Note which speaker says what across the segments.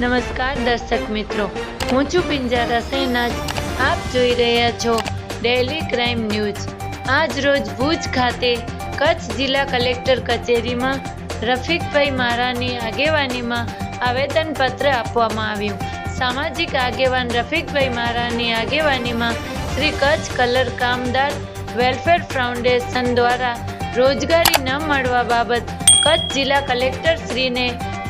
Speaker 1: દર્શક મિત્રો, હું છું પિંજારા સહેનાજ આપ જોઈ રહ્યા છો ડેલી ક્રાઇમ ન્યૂઝ આજ રોજ ભુજ ખાતે કચ્છ જિલ્લા કલેક્ટર કચેરીમાં રફીકભાઈ મારાની આગેવાનીમાં આવેદનપત્ર આપવામાં આવ્યું. સામાજિક આગેવાન રફીકભાઈ મારાની આગેવાનીમાં શ્રી કચ્છ કલર કામદાર વેલફેર ફાઉન્ડેશન દ્વારા રોજગારી ન મળવા બાબત કચ્છ જિલ્લા કલેક્ટર શ્રીને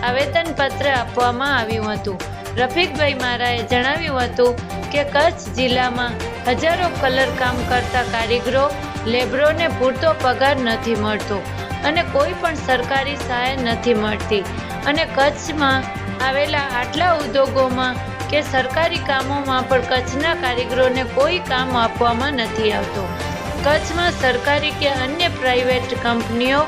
Speaker 1: આવેદનપત્ર આપવામાં આવ્યું હતું. રફીકભાઈ મારાએ જણાવ્યું હતું કે કચ્છ જિલ્લામાં હજારો કલર કામ કરતા કારીગરો લેબરોને પૂરતો પગાર નથી મળતો અને કોઈ પણ સરકારી સહાય નથી મળતી. અને કચ્છમાં આવેલા આટલા ઉદ્યોગોમાં કે સરકારી કામોમાં પણ કચ્છના કારીગરોને કોઈ કામ આપવામાં નથી આવતો. કચ્છમાં સરકારી કે અન્ય પ્રાઇવેટ કંપનીઓ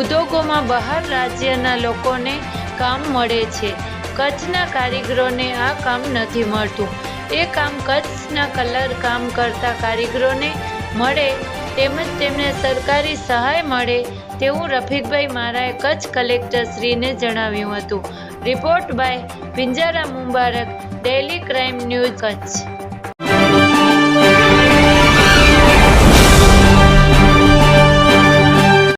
Speaker 1: ઉદ્યોગોમાં બહાર રાજ્યના લોકોને કામ મળે છે. કચ્છના કારીગરોને આ કામ નથી મળતું. એ કામ કચ્છના કલર કામ કરતા કારીગરોને મળે, તેમજ તેમને સરકારી સહાય મળે તેવું રફીકભાઈ મારાએ કચ્છ કલેક્ટર શ્રીને જણાવ્યું હતું. રિપોર્ટ બાય પિંજારા મુબારક, ડેલી ક્રાઇમ ન્યૂઝ કચ્છ.